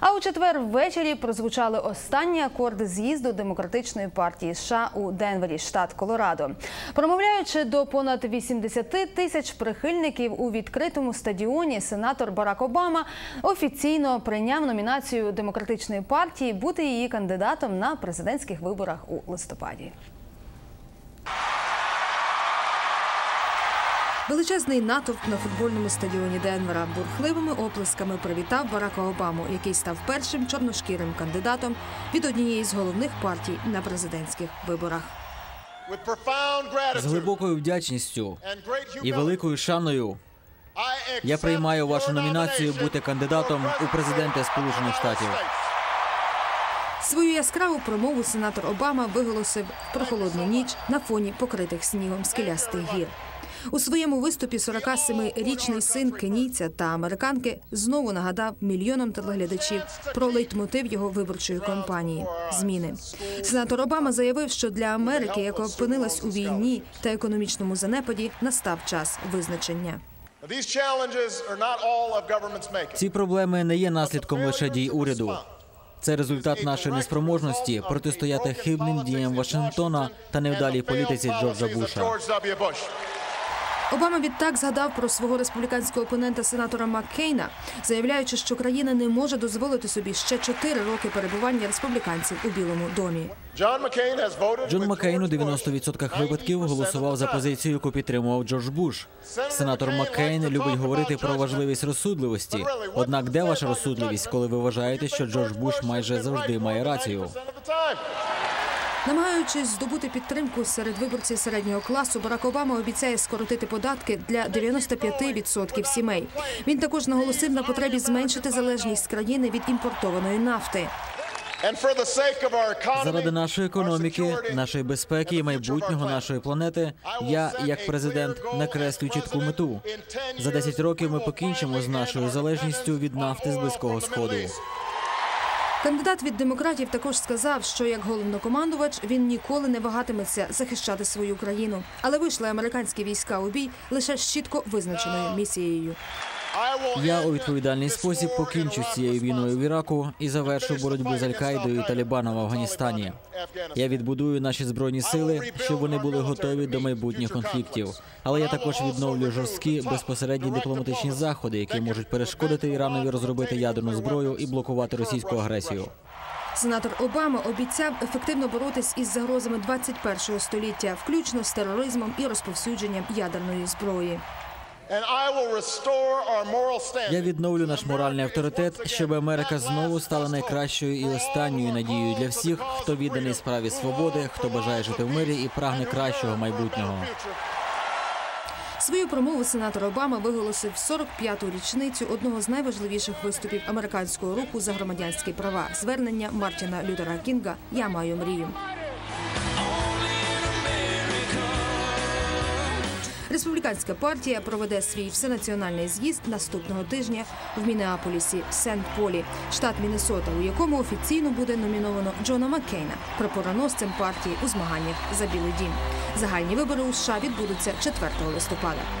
А у четвер ввечері прозвучали останні акорди з'їзду демократичної партії США у Денвері, штат Колорадо. Промовляючи до понад 80 тисяч прихильників у відкритому стадіоні, сенатор Барак Обама офіційно прийняв номінацію демократичної партії бути її кандидатом на президентських виборах у листопаді. Величезний натовп на футбольному стадіоні Денвера бурхливими оплесками привітав Барака Обаму, який став першим чорношкірим кандидатом від однієї з головних партій на президентських виборах. З глибокою вдячністю і великою шаною я приймаю вашу номінацію бути кандидатом у президенти Сполучених Штатів. Свою яскраву промову сенатор Обама виголосив в прохолодну ніч на фоні покритих снігом скелястих гір. У своєму виступі 47-річний син кенійця та американки знову нагадав мільйонам телеглядачів про лейтмотив його виборчої кампанії зміни. Сенатор Обама заявив, що для Америки, яка опинилась у війні та економічному занепаді, настав час визначення. Ці проблеми не є наслідком лише дій уряду. Це результат нашої неспроможності протистояти хибним діям Вашингтона та невдалій політиці Джорджа Буша. Обама відтак згадав про свого республіканського опонента сенатора Маккейна, заявляючи, що країна не може дозволити собі ще чотири роки перебування республіканців у Білому домі. Джон Маккейн у 90% випадків голосував за позицію, яку підтримував Джордж Буш. Сенатор Маккейн любить говорити про важливість розсудливості. Однак, де ваша розсудливість, коли ви вважаєте, що Джордж Буш майже завжди має рацію? Намагаючись здобути підтримку серед виборців середнього класу, Барак Обама обіцяє скоротити податки для 95% сімей. Він також наголосив на потребі зменшити залежність країни від імпортованої нафти. Заради нашої економіки, нашої безпеки і майбутнього нашої планети, я, як президент, накреслю чітку мету. За 10 років ми покінчимо з нашою залежністю від нафти з близького сходу. Кандидат від демократів також сказав, що як головнокомандувач він ніколи не вагатиметься захищати свою країну, але вийшли американські війська у бій лише з чітко визначеною місією. Я у відповідальний спосіб покінчу з цією війною в Іраку і завершу боротьбу з Аль-Каїдою і Талібаном в Афганістані. Я відбудую наші збройні сили, щоб вони були готові до майбутніх конфліктів. Але я також відновлю жорсткі безпосередні дипломатичні заходи, які можуть перешкодити Іранові розробити ядерну зброю і блокувати російську агресію. Сенатор Обама обіцяв ефективно боротись із загрозами 21-го століття, включно з тероризмом і розповсюдженням ядерної зброї. And I will restore our moral standing. Я відновлю наш моральний авторитет, щоб Америка знову стала найкращою і останньою надією для всіх, хто відданий справі свободи, хто бажає жити в мирі і прагне кращого майбутнього. Свою промову сенатор Обама виголосив 45-ту річницю одного з найважливіших виступів американського руху за громадянські права звернення Мартіна Лютера Кінга Я маю мрію. Республіканська партія проведе свій всенаціональний з'їзд наступного тижня в Мінеаполісі, Сент-Полі, штат Міннесота, у якому офіційно буде номіновано Джона Маккейна, прапороносцем партії у змаганнях за Білий Дім. Загальні вибори у США відбудуться 4 листопада.